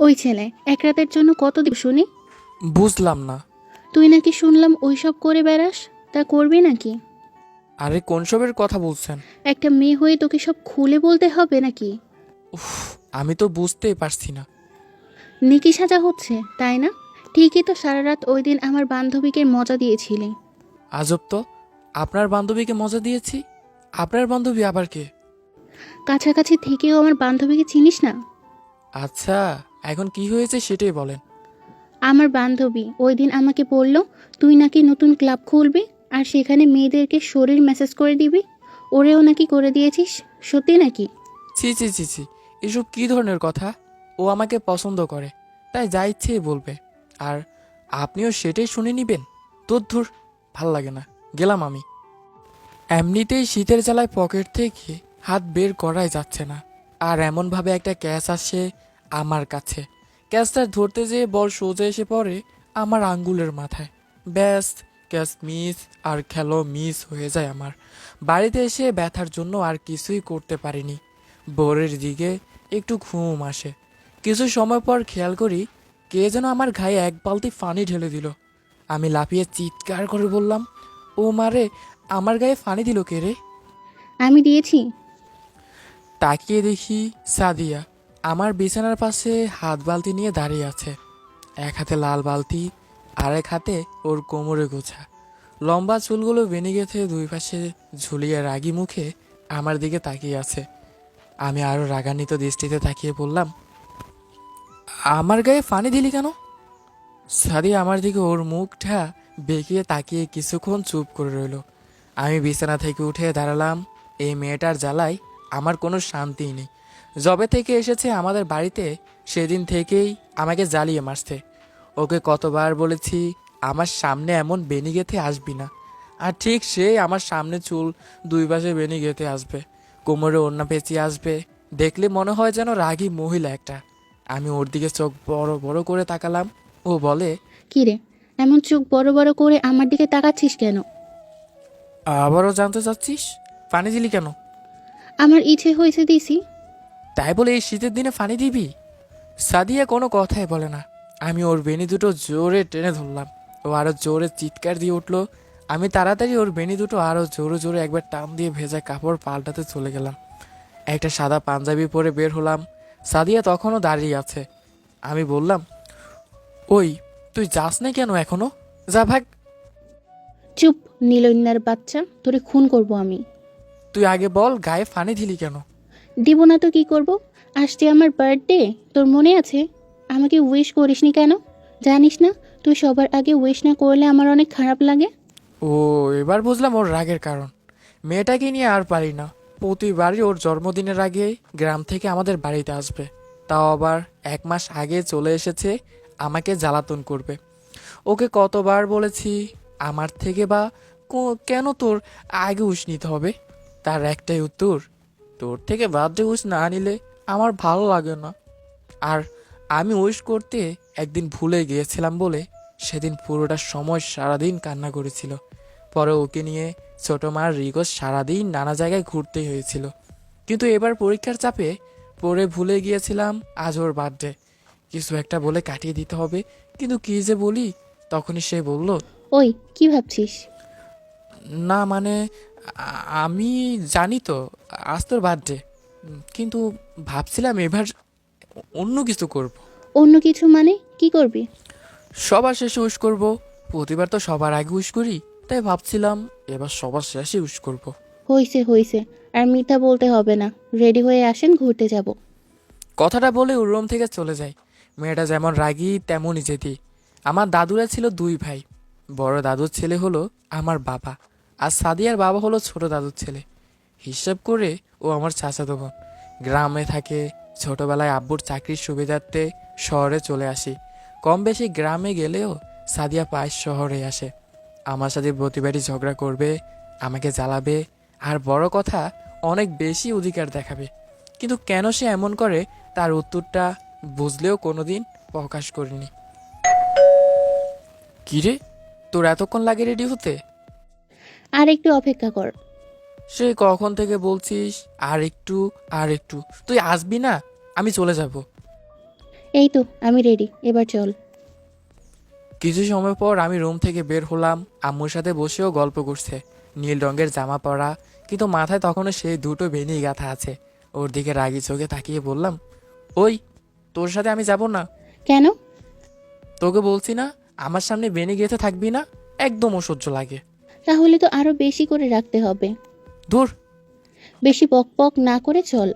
ওই ছেলে এক রাতের জন্য কত দিব শুনি? বুঝলাম না। তুই নাকি শুনলাম ওইসব করে বেড়াস তা করবি নাকি? আরে কোন সবের কথা বলছেন? একটা মেয়ে হয়ে তোকে সব খুলে বলতে হবে নাকি? উফ আমি তো বুঝতেই পারছি না। নিকি সাজা হচ্ছে তাই না? ঠিকই তো সারা রাত ওই দিন আমার বান্ধবীকে মজা দিয়েছিলি। আজব তো আপনার বান্ধবীকে মজা দিয়েছি? আপনার বান্ধবী আবার কে? কাছাকাছি থেকেও আমার বান্ধবীকে চিনিস না? আচ্ছা। এখন কি হয়েছে সেটাই বলেন। আমার বান্ধবী ওই দিন আমাকে বলল তুই নাকি নতুন ক্লাব খুলবি আর সেখানে মেয়েদেরকে শরীর মেসেজ করে দিবি? ওরেও নাকি করে দিয়েছিস? সত্যি নাকি? ছি ছি ছি ছি এসব কী ধরনের কথা? ও আমাকে পছন্দ করে তাই যা ইচ্ছে বলবে। আর আপনিও সেটাই শুনে নিবেন? তোর ধুর ভালো লাগে না। গেলাম আমি। এমনিতেই শীতের জ্বালায় পকেট থেকে হাত বের করাই যাচ্ছে না। আর এমনভাবে একটা ক্যাচ আসে আমার কাছে। ক্যাচটা ধরতে যেয়ে বল সোজা এসে পড়ে আমার আঙ্গুলের মাথায়। ব্যাস ক্যাচ মিস আর খেলো মিস হয়ে যায় আমার। বাড়িতে এসে ব্যথার জন্য আর কিছুই করতে পারিনি। ভোরের দিকে একটু ঘুম আসে। কিছু সময় পর খেয়াল করি কে যেন আমার গায়ে এক বালতি ফানি ঢেলে দিল। আমি লাফিয়ে চিৎকার করে বললাম ও মারে আমার গায়ে ফানি দিল কে রে? আমি দিয়েছি। তাকিয়ে দেখি সাদিয়া। আমার বিছানার পাশে হাত বালতি নিয়ে দাঁড়িয়ে আছে। এক হাতে লাল বালতি আর এক হাতে ওর কোমরে গোছা। লম্বা চুলগুলো বেনে গেছে দুই পাশে ঝুলিয়ে রাগি মুখে আমার দিকে তাকিয়ে আছে। আমি আরও রাগান্বিত দৃষ্টিতে তাকিয়ে বললাম, আমার গায়ে ফানি দিলি কেন? সাদিয়া আমার দিকে ওর মুখটা বেঁকিয়ে তাকিয়ে কিছুক্ষণ চুপ করে রইল। আমি বিছানা থেকে উঠে দাঁড়ালাম, এই মেয়েটার জ্বালায় আমার কোনো শান্তিই নেই। জবে থেকে এসেছে আমাদের বাড়িতে সেদিন থেকেই আমাকে জ্বালিয়ে মারছে। ওকে কতবার বলেছি আমার সামনে এমন বেনি গেঁথে আসবি না। আর ঠিক সে আমার সামনে চুল দুই পাশে বেনি গেঁথে আসবে। কোমরে ওড়না পেঁচিয়ে আসবে। দেখলে মনে হয় যেন রাগী মহিলা একটা। আমি ওর দিকে চোখ বড় বড় করে তাকালাম। ও বলে কি রে এমন চোখ বড় বড় করে আমার দিকে তাকাচ্ছিস কেন? আবারও জানতে চাচ্ছিস? পানি দিলি কেন? আমার ইচ্ছে হয়েছে দিছি তাই বলে এই শীতের দিনে পানি দিবি? সাদিয়া কোনো কথাই বলে না। আমি ওর বেনি দুটো জোরে টেনে ধরলাম। ও আরও জোরে চিৎকার দিয়ে উঠল। আমি তাড়াতাড়ি ওর বেনি দুটো আরও জোরে জোরে একবার টান দিয়ে ভেজা কাপড় পাল্টাতে চলে গেলাম। একটা সাদা পাঞ্জাবি পরে বের হলাম। সাদিয়া তখনও দাঁড়িয়ে আছে। আমি বললাম ওই তুই যাস না কেন এখনও? যা ভাগ। চুপ নীলন্যার বাচ্চা তোরে খুন করব আমি। তুই আগে বল গায়ে ফানি দিলি কেন? দিব না তো কি করব? আসছে আমার বার্থডে তোর মনে আছে? আমাকে উইশ করিসনি কেন? জানিস না, তুই সবার আগে উইশ না করলে আমার অনেক খারাপ লাগে। ও, এবার বুঝলাম ওর রাগের কারণ। মেয়েটাকে নিয়ে আর পারি না। প্রতিবারই ওর জন্মদিনের আগে গ্রাম থেকে আমাদের বাড়িতে আসবে। তাও আবার এক মাস আগে চলে এসেছে, আমাকে জ্বালাতন করবে। ওকে কতবার বলেছি, আমার থেকে বা কেন তোর আগে উস নিতে হবে? তার একটাই উত্তর তোর থেকে বার্থডে উস না নিলে আমার ভালো লাগে না। আর আমি উইশ করতে একদিন ভুলে গিয়েছিলাম বলে সেদিন পুরোটা সময় সারাদিন কান্না করেছিল। পরে ওকে নিয়ে ছোট মার রিগো সারাদিন নানা জায়গায় ঘুরতেই হয়েছিল। কিন্তু এবার পরীক্ষার চাপে পরে ভুলে গিয়েছিলাম আজ ওর বার্থডে কিছু একটা বলে কাটিয়ে দিতে হবে কিন্তু কি যে বলি তখনই সে বলল ওই কি ভাবছিস? না মানে আমি জানি তো আজ তোর বার্থডে কিন্তু ভাবছিলাম এবার অন্য কিছু করব। অন্য কিছু মানে? কি করবি? সবার শেষে উইশ করব। প্রতিবার তো সবার আগে উইশ করি তাই ভাবছিলাম এবার সবার শেষে উইশ করব। হইছে হইছে। আর মিথ্যা বলতে হবে না। রেডি হয়ে আসেন ঘুরতে যাব। কথাটা বলে ওর রুম থেকে চলে যায় মেয়েটা যেমন রাগী তেমনই জেদি আমার দাদুরা ছিল দুই ভাই। বড় দাদুর ছেলে হলো আমার বাবা। আর সাদিয়ার বাবা হলো ছোট দাদুর ছেলে। হিসাব করে ও আমার চাচাতো বোন। গ্রামে থাকে, ছোটবেলায় আব্বুর চাকরির সুবিধার্থে শহরে চলে আসি। কম বেশি গ্রামে গেলেও সাদিয়া পায়ের শহরে আসে। আমার সাথে প্রতিবারই ঝগড়া করবে, আমাকে জ্বালাবে, আর বড় কথা, অনেক বেশি অধিকার দেখাবে। কিন্তু কেন সে এমন করে, তার উত্তরটা বুঝলেও কোনোদিন প্রকাশ করিনি। কিরে, তোর এতক্ষণ লাগে রেডি হতে? আর একটু অপেক্ষা কর। সে কখন থেকে বলছিস? আর একটু আর একটু। তুই আসবি না? আমি চলে যাব। এই তো আমি রেডি এবার চল। কিছু সময় পর আমি রুম থেকে বের হলাম। আম্মুর সাথে বসেও গল্প করছে। নীল রঙের জামা পরা কিন্তু মাথায় তখনও সেই দুটো বেনি গাঁথা আছে। ওর দিকে রাগি চোখে তাকিয়ে বললাম ওই তোর সাথে আমি যাব না? কেন? তোকে বলছি না আমার সামনে বেনি গেঁথে থাকবি না? একদম অসহ্য লাগে। তাহলে তো আরও বেশি করে রাখতে হবে। ধুর বেশি পক পক না করে চল।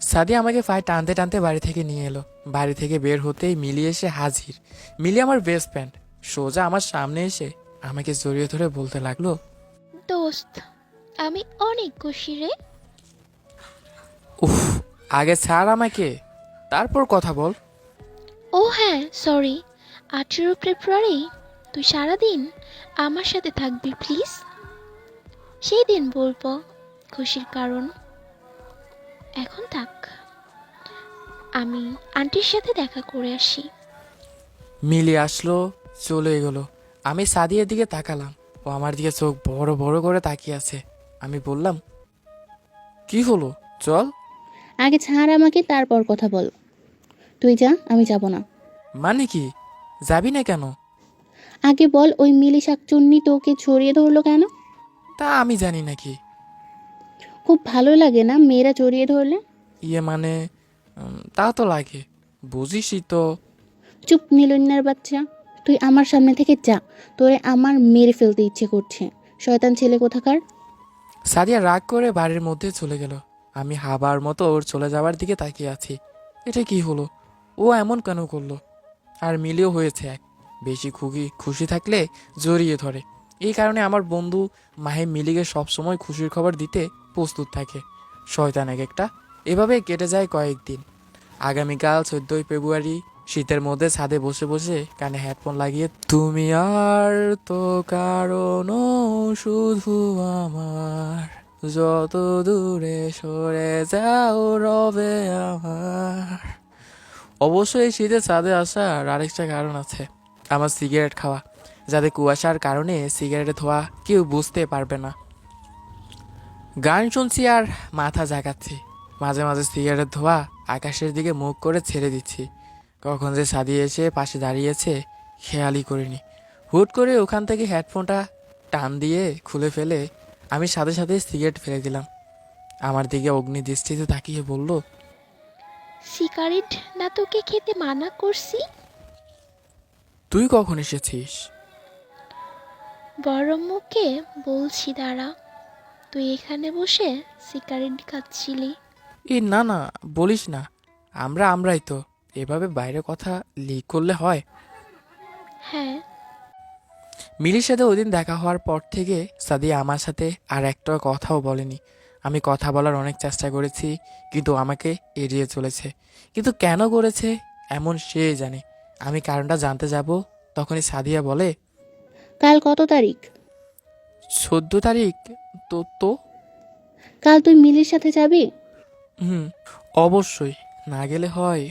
সাদি আমাকে পায়ে টানতে টানতে বাড়ি থেকে নিয়ে এলো। বাড়ি থেকে বের হতেই মিলি এসে হাজির। মিলি আমার বেস্ট ফ্রেন্ড সোজা আমার সামনে এসে আমাকে জড়িয়ে ধরে বলতে লাগল দোস্ত আমি অনেক খুশি রে। উফ আগে ছাড় আমাকে তারপর কথা বল। ও হ্যাঁ সরি আঠেরো ফেব্রুয়ারি তুই সারাদিন আমার সাথে থাকবি প্লিজ সেই দিন বলব খুশির কারণ। এখন থাক। আমি আন্টির সাথে দেখা করে আসি। মিলি আসলো চলে গেলো। আমি সাদিয়ার দিকে তাকালাম। ও আমার দিকে চোখ বড় বড় করে তাকিয়ে আছে। আমি বললাম কি হলো? চল। আগে ছাড় আমাকে তারপর কথা বল। তুই যা আমি যাব না। মানে কি? যাবি না কেন? আগে বল ওই মিলি শাকচুন্নি তোকে ছড়িয়ে ধরলো কেন? তা আমি জানি নাকি। খুব ভালো লাগে না মেয়েরা জড়িয়ে ধরলে? ইয়ে মানে উম, তা তো লাগে বুঝিসই তো। চুপ নীলন্যার বাচ্চা তুই আমার সামনে থেকে যা তোরে আমার মেরে ফেলতে ইচ্ছে করছে। শয়তান ছেলে কোথাকার? সাদিয়া রাগ করে বাড়ির মধ্যে চলে গেল। আমি হাবার মতো ওর চলে যাওয়ার দিকে তাকিয়ে আছি। এটা কি হলো? ও এমন কেন করল? আর মিলেও হয়েছে এক। বেশি খুশি খুশি থাকলে জড়িয়ে ধরে। এই কারণে আমার বন্ধু মাহে মিলিকে সবসময় খুশির খবর দিতে প্রস্তুত থাকে। শয়তান এক একটা। এভাবে কেটে যায় কয়েকদিন। আগামীকাল চোদ্দই ফেব্রুয়ারি, শীতের মধ্যে ছাদে বসে বসে কানে হেডফোন লাগিয়ে, তুমি আর তো কারণ শুধু আমার। যত দূরে সরে যাও রবে আমার। অবশ্যই শীতে ছাদে আসার আরেকটা কারণ আছে। আমার সিগারেট খাওয়া। যাতে কুয়াশার কারণে সিগারেটে ধোয়া কেউ বুঝতে পারবে না। গান শুনছি আর মাথা জাগাচ্ছি। মাঝে মাঝে সিগারেট ধোয়া আকাশের দিকে মুখ করে ছেড়ে দিচ্ছি। কখন যে সাদিয়ে এসে পাশে দাঁড়িয়েছে, খেয়ালই করিনি। হুট করে ওখান থেকে হেডফোনটা টান দিয়ে খুলে ফেলে আমি সাথে সাথে সিগারেট ফেলে দিলাম। আমার দিকে অগ্নি দৃষ্টিতে তাকিয়ে বলল, সিগারেট না তোকে খেতে মানা করছি? তুই কখন এসেছিস? বড় মুখে বলছি দাঁড়া। তুই এখানে বসে সিগারেট খাচ্ছিলি। এ না না বলিস না। আমরা আমরাই তো। এভাবে বাইরে কথা লিক করলে হয়। হ্যাঁ। মিলির সাথে ওদিন দেখা হওয়ার পর থেকে সাদিয়া আমার সাথে আর একটা কথাও বলেনি। আমি কথা বলার অনেক চেষ্টা করেছি কিন্তু আমাকে এড়িয়ে চলেছে। কিন্তু কেন করেছে এমন সে জানে। আমি কারণটা জানতে যাব তখনই সাদিয়া বলে কাল কত তারিখ? চোদ্দ তারিখ? তো তো? কাল তুই মিলির সাথে যাবি? হুম অবশ্যই না গেলে হয়।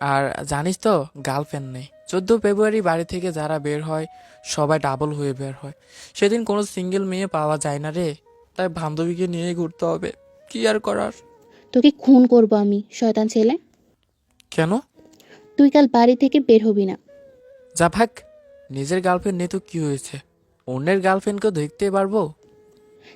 আর জানিস তো গার্লফ্রেন্ড নেই। চোদ্দ ফেব্রুয়ারি বাড়ি থেকে যারা বের হয় সবাই ডাবল হয়ে বের হয়। সেদিন কোনো সিঙ্গেল মেয়ে পাওয়া যায় না রে তাই বান্ধবীকে নিয়ে ঘুরতে হবে। কি আর করার? তোকে খুন করব আমি শয়তান ছেলে। কেন? তুই কাল বাড়ি থেকে বের হবি না। যা ভাগ নিজের গার্লফ্রেন্ড নেই তো কি হয়েছে? অন্যের গার্লফ্রেন্ডকেও দেখতে পারব?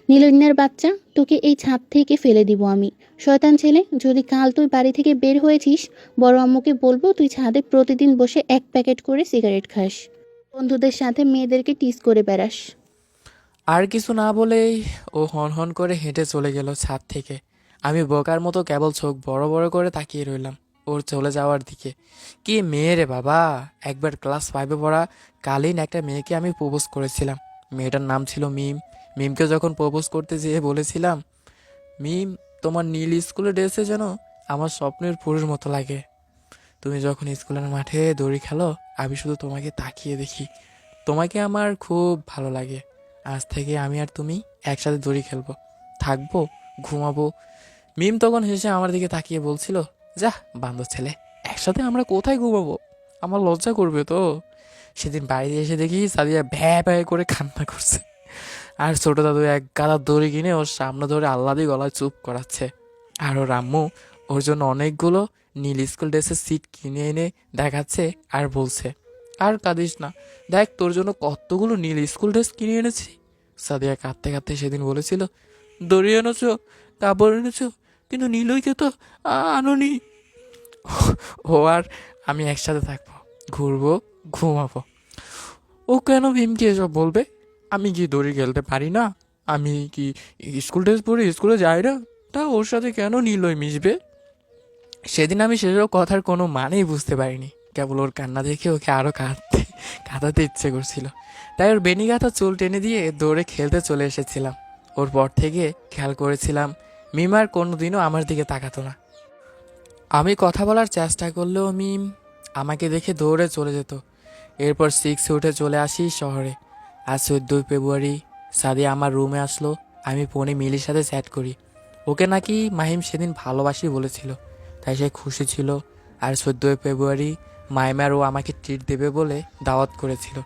নীলন্যার বাচ্চা তোকে এই ছাদ থেকে ফেলে দিব আমি। শয়তান ছেলে যদি কাল তুই বাড়ি থেকে বের হয়েছিস বড় আম্মুকে বলব তুই ছাদে প্রতিদিন বসে এক প্যাকেট করে সিগারেট খাস। বন্ধুদের সাথে মেয়েদেরকে টিস করে বেড়াস। আর কিছু না বলেই ও হন হন করে হেঁটে চলে গেল ছাদ থেকে। আমি বোকার মতো কেবল চোখ বড় বড় করে তাকিয়ে রইলাম। ওর চলে যাওয়ার দিকে। কি মেয়ে রে বাবা? একবার ক্লাস ফাইভে পড়া কালীন একটা মেয়েকে আমি প্রপোজ করেছিলাম। মেয়েটার নাম ছিল মিম। মিমকে যখন প্রপোজ করতে যেয়ে বলেছিলাম, মিম, তোমার নীল স্কুলের ড্রেসে যেন আমার স্বপ্নের পুরুষ মতো লাগে। তুমি যখন স্কুলের মাঠে দড়ি খেলো, আমি শুধু তোমাকে তাকিয়ে দেখি। তোমাকে আমার খুব ভালো লাগে। আজ থেকে আমি আর তুমি একসাথে দড়ি খেলব, থাকব, ঘুমাবো। মিম তখন হেসে আমার দিকে তাকিয়ে বলছিল যা বান্ধব ছেলে, একসাথে আমরা কোথায় ঘুমাবো? আমার লজ্জা করবে তো। সেদিন বাইরে এসে দেখি সাদিয়া ভ্যা ভ্যা করে কান্না করছে। আর ছোট দাদু এক গাদা দড়ি কিনে ওর সামনে ধরে আল্লাদি গলায় চুপ করাচ্ছে। আর ওর আম্মু ওর জন্য অনেকগুলো নীল স্কুল ড্রেসের সিট কিনে এনে দেখাচ্ছে আর বলছে, আর কাঁদিস না। দেখ, তোর জন্য কতগুলো নীল স্কুল ড্রেস কিনে এনেছি। সাদিয়া কাঁদতে কাঁদতে সেদিন বলেছিল, দড়ি এনেছো, কাপড় এনেছো কিন্তু নীলইকে তো আনোনি ও আর আমি একসাথে থাকব, ঘুরবো, ঘুমাবো। ও কেন ভীমকে এসব বলবে? আমি কি দড়ি খেলতে পারি না? আমি কি স্কুল ড্রেস পরে স্কুলে যাই না? তা ওর সাথে কেন নীলই মিশবে? সেদিন আমি সেসব কথার কোনো মানেই বুঝতে পারিনি। কেবল ওর কান্না দেখে ওকে আরও কাঁদতে, কাঁদাতে ইচ্ছে করছিল। তাই ওর বেনি গাঁথা চুল টেনে দিয়ে দৌড়ে খেলতে চলে এসেছিলাম। ওর পর থেকে খেয়াল করেছিলাম মিমার কোনোদিনও আমার দিকে তাকাতো না। আমি কথা বলার চেষ্টা করলেও মিম আমাকে দেখে দৌড়ে চলে যেত। এরপর সিক্স উঠে চলে আসি শহরে। আজ চোদ্দোই ফেব্রুয়ারি, সাদিয়া আমার রুমে আসলো। আমি ফোনে মিলির সাথে চ্যাট করি। ওকে নাকি মাহিম সেদিন ভালোবাসি বলেছিল, তাই সে খুশি ছিল। আর চোদ্দোই ফেব্রুয়ারি মাইমার ও আমাকে ট্রিট দেবে বলে দাওয়াত করেছিল।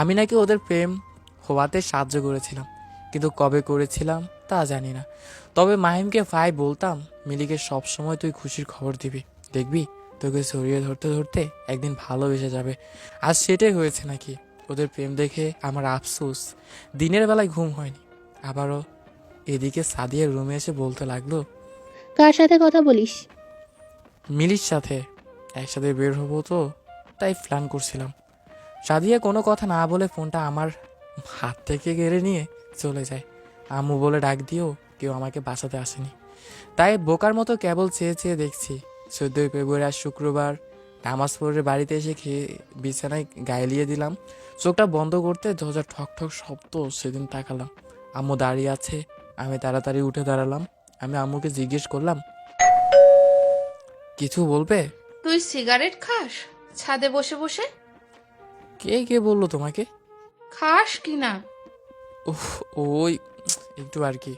আমি নাকি ওদের প্রেম হওয়াতে সাহায্য করেছিলাম, কিন্তু কবে করেছিলাম তা জানি না। তবে মাহিমকে ভাই বলতাম মিলিকে সব সময় তুই খুশির খবর দিবি। দেখবি তোকে জড়িয়ে ধরতে ধরতে একদিন ভালোবেসে যাবে। আজ সেটাই হয়েছে নাকি? ওদের প্রেম দেখে আমার আফসোস। দিনের বেলায় ঘুম হয়নি। আবারও এদিকে সাদিয়ার রুমে এসে বলতে লাগল কার সাথে কথা বলিস? মিলির সাথে। একসাথে বের হব তো তাই প্ল্যান করছিলাম। সাদিয়া কোনো কথা না বলে ফোনটা আমার হাত থেকে কেড়ে নিয়ে চলে যায়। আম্মু বলে ডাক দিয়েও কেউ আমাকে বাঁচাতে আসেনি। তাই বোকার মতো কেবল চেয়ে চেয়ে দেখছি চোদ্দোই ফেব্রুয়ারি আর শুক্রবার। নামাজ পড়ে বাড়িতে এসে খেয়ে বিছানায় গায়ে দিলাম। চোখটা বন্ধ করতে দরজা ঠক ঠক শব্দ সেদিন তাকালাম। আম্মু দাঁড়িয়ে আছে আমি তাড়াতাড়ি উঠে দাঁড়ালাম। আমি আম্মুকে জিজ্ঞেস করলাম কিছু বলবে? তুই সিগারেট খাস? ছাদে বসে বসে? কে কে বলল তোমাকে? খাস কি না? ওই একটু আর কি।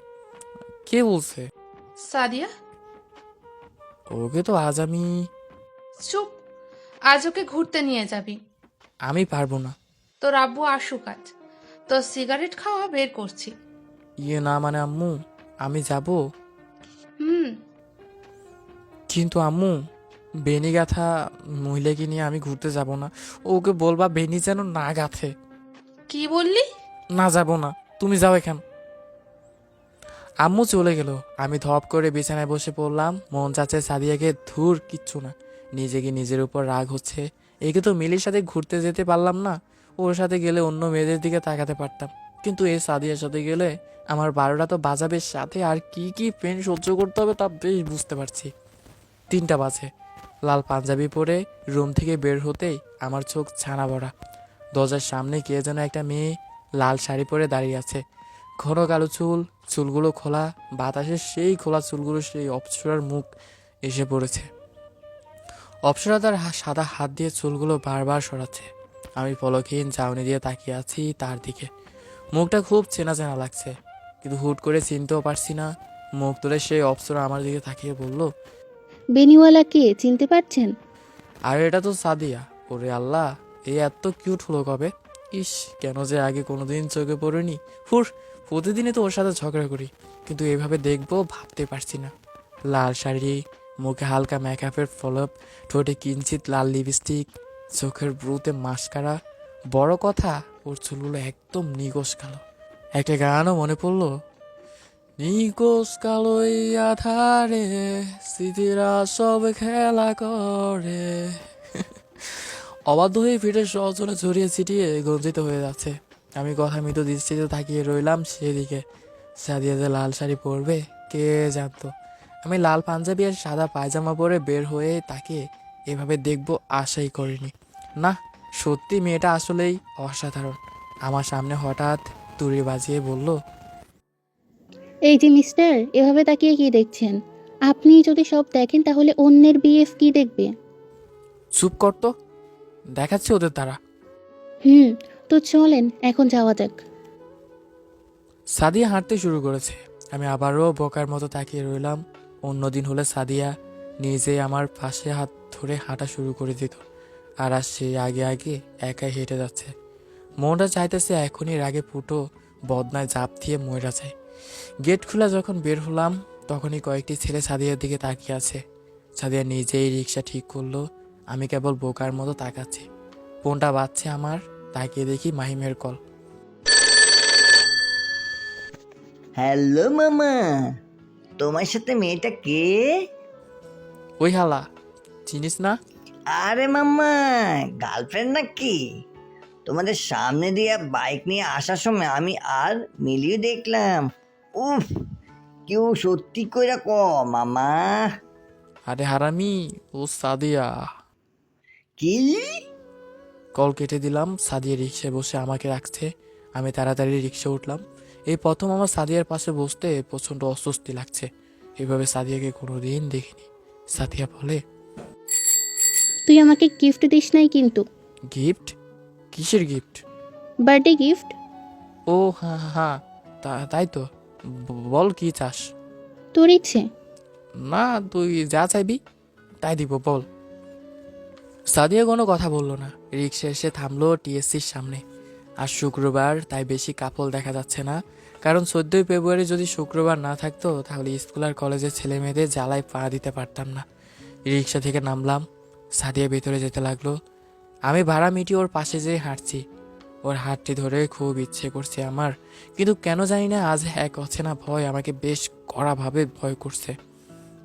কে বলছে? সাদিয়া? ওকে তো আজ আমি চুপ আজ ওকে ঘুরতে নিয়ে যাবি। আমি পারব না। তোর আব্বু আসুক আজ। তোর সিগারেট খাওয়া বের করছি। ইয়ে না মানে আম্মু আমি যাব। হুম। কিন্তু আম্মু বেনি গাথা মহিলাকে নিয়ে আমি ঘুরতে যাব না। ওকে বলবা বেনি যেন না গাথে। কি বললি? না যাব না। তুমি যাও এখান। আম্মু চলে গেল। আমি ধপ করে বিছানায় বসে পড়লাম। মন চাচ্ছে সাদিয়াকে ধুর, কিচ্ছু না। নিজেকে নিজের উপর রাগ হচ্ছে? একে তো মিলির সাথে ঘুরতে যেতে পারলাম না। ওর সাথে গেলে অন্য মেয়েদের দিকে তাকাতে পারতাম। কিন্তু এই সাদিয়ার সাথে গেলে আমার বারোটা তো বাজাবে, সাথে আর কি কি পেন সহ্য করতে হবে তা বেশ বুঝতে পারছি। তিনটা বাজে। লাল পাঞ্জাবি পরে রুম থেকে বের হতেই আমার চোখ ছানা ভরা। দরজার সামনে কে যেন একটা মেয়ে লাল শাড়ি পরে দাঁড়িয়ে আছে। ঘন কালো চুল চুলগুলো খোলা বাতাসের সেই খোলা চুলগুলো সেই অপসরার মুখ এসে পড়েছে। অপসরা তার সাদা হাত দিয়ে চুলগুলো বারবার সরাচ্ছে। আমি পলকহীন চাউনি দিয়ে তাকিয়ে আছি তার দিকে। মুখটা খুব চেনা চেনা লাগছে কিন্তু হুট করে চিনতেও পারছি না। মুখ তুলে সেই অপসরা আমার দিকে তাকিয়ে বলল বেনিওয়ালা কে চিনতে পারছেন? আর এটা তো সাদিয়া। ওরে আল্লাহ এই এত কিউট হলো কবে? ইস কেন যে আগে কোনোদিন চোখে পড়েনি? হুর প্রতিদিনই তো ওর সাথে ঝগড়া করি, কিন্তু এভাবে দেখব ভাবতে পারছি না। লাল শাড়ি, মুখে হালকা মেকআপের ফলপ ঠোঁটে কিঞ্চিত লাল লিপস্টিক চোখের ব্রুতে মাস্কারা বড় কথা, ওর চুলগুলো একদম নিগোস কালো। একটা গানও মনে পড়ল নিগোস কালো আধারে, স্মৃতিরা সব খেলা করে। অবাধ্য হয়ে ফিরে সজনে ছড়িয়ে ছিটিয়ে গঞ্জিত হয়ে যাচ্ছে। আমি কথা মৃত দৃষ্টিতে তাকিয়ে রইলাম সেদিকে। সাদিয়া যে লাল শাড়ি পরবে? কে জানতো? আমি লাল পাঞ্জাবি আর সাদা পায়জামা পরে বের হয়ে তাকে এভাবে দেখব আশাই করিনি। না সত্যি মেয়েটা আসলেই অসাধারণ। আমার সামনে হঠাৎ তুড়ি বাজিয়ে বলল এই যে মিস্টার এভাবে তাকিয়ে কি দেখছেন? আপনি যদি সব দেখেন তাহলে অন্যের বিএফ কি দেখবে? চুপ করতো দেখাচ্ছে ওদের দ্বারা হুম তো চলেন, এখন যাওয়া যাক। সাদিয়া হাঁটতে শুরু করেছে। আমি আবারও বোকার মতো তাকিয়ে রইলাম। অন্যদিন হলে সাদিয়া নিজে আমার পাশে হাত ধরে হাঁটা শুরু করে দিত। আর আর সে আগে আগে একাই হেঁটে যাচ্ছে। মনটা চাইতেছে এখনই রাগে ফুটো বদনায় জাপ দিয়ে ময়রা যায় গেট খোলা যখন বের হলাম, তখনই কয়েকটি ছেলে সাদিয়ার দিকে তাকিয়ে আছে। সাদিয়া নিজেই রিক্সা ঠিক করল। আমি কেবল বোকার মতো তাকাচ্ছি। ফোনটা বাজছে আমার। তাকিয়ে দেখি মাহিমের কল। হ্যালো মামা তোমার সাথে মেয়েটা কে? ওই হালা চিনিস না? আরে মাম্মা গার্লফ্রেন্ড নাকি? তোমাদের সামনে দিয়ে বাইক নিয়ে আসার সময় আমি আর মিলিয়ে দেখলাম। উফ কেউ সত্যি কইরা ক মামা। আরে হারামি ও সাদিয়া। কি? কল কেটে দিলাম সাদিয়া রিক্সায় বসে আমাকে রাখছে। আমি তাড়াতাড়ি রিক্সা উঠলাম। এই প্রথম আমার সাদিয়ার পাশে বসতে প্রচণ্ড অস্বস্তি লাগছে। এভাবে সাদিয়াকে কোনোদিন দেখিনি। সাদিয়া বলে তুই আমাকে গিফট দিস নাই কিন্তু। গিফট কিসের গিফট বার্থডে গিফট ও হ্যাঁ হ্যাঁ, হ্যাঁ তা- তাই তো। ব- বল কি চাস? তোর ইচ্ছে? না তুই যা চাইবি তাই দিব বল। সাদিয়া কোনো কথা বলল না। রিক্সা এসে থামলো টিএসসির সামনে। আর শুক্রবার তাই বেশি কাপল দেখা যাচ্ছে না। কারণ চোদ্দোই ফেব্রুয়ারি যদি শুক্রবার না থাকতো, তাহলে স্কুল আর কলেজের ছেলে মেয়েদের জ্বালায় পা দিতে পারতাম না। রিক্সা থেকে নামলাম। সাদিয়া ভেতরে যেতে লাগল। আমি ভাড়া মিটিয়ে ওর পাশে যেয়ে হাঁটছি। ওর হাতটি ধরে খুব ইচ্ছে করছে আমার। কিন্তু কেন জানি না আজ এক অচেনা ভয় আমাকে বেশ কড়াভাবে ভয় করছে।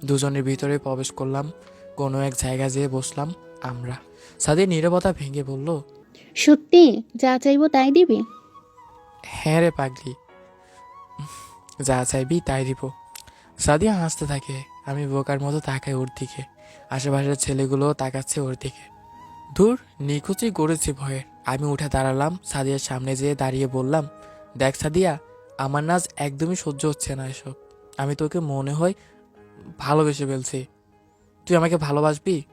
দুজনের ভিতরে প্রবেশ করলাম। কোনো এক জায়গা যেয়ে বসলাম। আমরা। সাদের নীরবতা ভেঙে বলল সত্যি? যা চাইব তাই দিবি? হ্যাঁ রে পাগলি যা চাইবি তাই দিব। সাদিয়া হাসতে থাকে আমি বোকার মতো তাকাই ওর দিকে। আশেপাশের ছেলেগুলো তাকাচ্ছে ওর দিকে। ধুর নিখুঁচই করেছি ভয়ে। আমি উঠে দাঁড়ালাম সাদিয়ার সামনে যেয়ে দাঁড়িয়ে বললাম দেখ সাদিয়া আমার নাচ একদমই সহ্য হচ্ছে না এসব। আমি তোকে মনে হয় ভালোবেসে ফেলছি। তুই আমাকে ভালোবাসবি?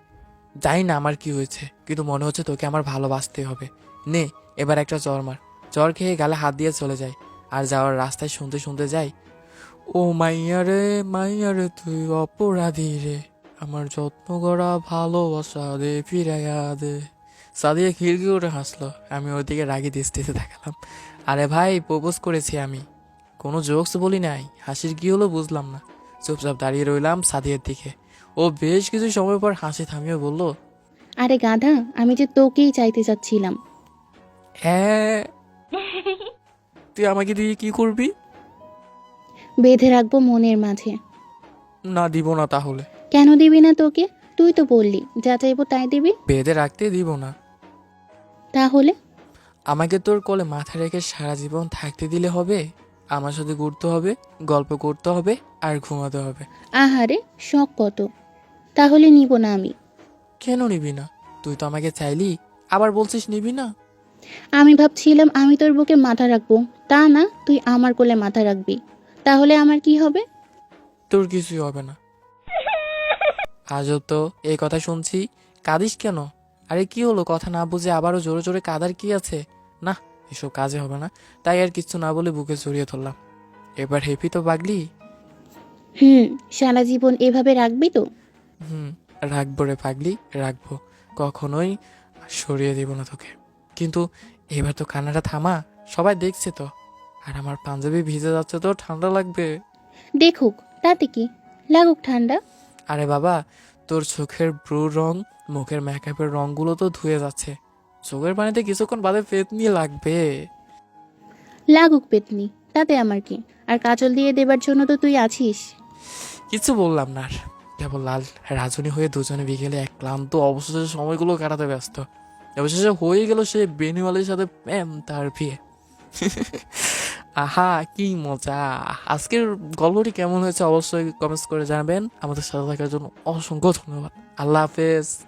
জানি না আমার কি হয়েছে, কিন্তু মনে হচ্ছে তোকে আমার ভালোবাসতে হবে। নে, এবার একটা চর মার। চর খেয়ে গালে হাত দিয়ে চলে যায় আর যাওয়ার রাস্তায় শুনতে শুনতে যাই, ও মাইয়া রে মাইয়া রে, তুই অপরাধী রে। আমার যত্ন করা, ভালোবাসা দে, ফিরাইয়া দে। সাদিয়া খিড়কি করে হাসলো। আমি ওর দিকে রাগি দৃষ্টিতে দেখালাম আরে ভাই, প্রপোজ করেছি আমি। কোনো জোকস বলি নাই। হাসির কি হলো বুঝলাম না। চুপচাপ দাঁড়িয়ে রইলাম সাদিয়ার দিকে। ও বেশ কিছু সময় পর হাসি থামিয়ে বলল আরে গাধা আমি যে তোকেই চাইতে চাচ্ছিলাম হ্যাঁ। তুই আমাকে দিয়ে কি করবি? বেঁধে রাখব মনের মাঝে। না দিব না তাহলে। কেন দিবি না তোকে? তুই তো বললি যা চাইব তাই দিবি। বেঁধে রাখতে দিব না। তাহলে? আমাকে তোর কোলে মাথা রেখে সারা জীবন থাকতে দিলে হবে? আমার সাথে ঘুরতে হবে গল্প করতে হবে আর ঘুমাতে হবে। আহারে শখ কত। তাহলে নিব না আমি। কেন নিবি না? তুই তো আমাকে চাইলি আবার বলছিস নিবি না? আমি ভাবছিলাম আমি তোর বুকে মাথা রাখব। তা না তুই আমার কোলে মাথা রাখবি। তাহলে আমার কি হবে? তোর কিছুই হবে না। আজও তো এই কথা শুনছি। কাঁদিস কেন? আরে কি হলো কথা না বুঝে আবারও জোরে জোরে কাদার কি আছে? না এসব কাজে হবে না। তাই আর কিছু না বলে বুকে জড়িয়ে ধরলাম। এবার হেপি তো বাগলি হুম সারা জীবন এভাবে রাখবি তো? হুম রাখব রে পাগলি রাখব। কখনোই সরিয়ে দিব না তোকে। কিন্তু এবার তো কান্নাটা থামা সবাই দেখছে তো। আর আমার পাঞ্জাবি ভিজে যাচ্ছে তো ঠান্ডা লাগবে। দেখুক তাতে কি? লাগুক ঠান্ডা। আরে বাবা তোর চোখের ব্রু রং মুখের মেকআপের রংগুলো তো ধুয়ে যাচ্ছে। চোখের পানিতে কিছুক্ষণ বাদে পেতনি লাগবে। লাগুক পেতনি তাতে আমার কি? আর কাজল দিয়ে দেবার জন্য তো তুই আছিস। কিছু বললাম না আর। কেবল লাল রাজনী হয়ে দুজনে বিকেলে এক ক্লান্ত অবশেষে সময়গুলো কাটাতে ব্যস্ত। অবশেষে হয়ে গেল সে বেনিওয়ালের সাথে প্যাম তার বিয়ে। আহা কি মজা। আজকের গল্পটি কেমন হয়েছে অবশ্যই কমেন্টস করে জানাবেন। আমাদের সাথে থাকার জন্য অসংখ্য ধন্যবাদ। আল্লাহ হাফেজ।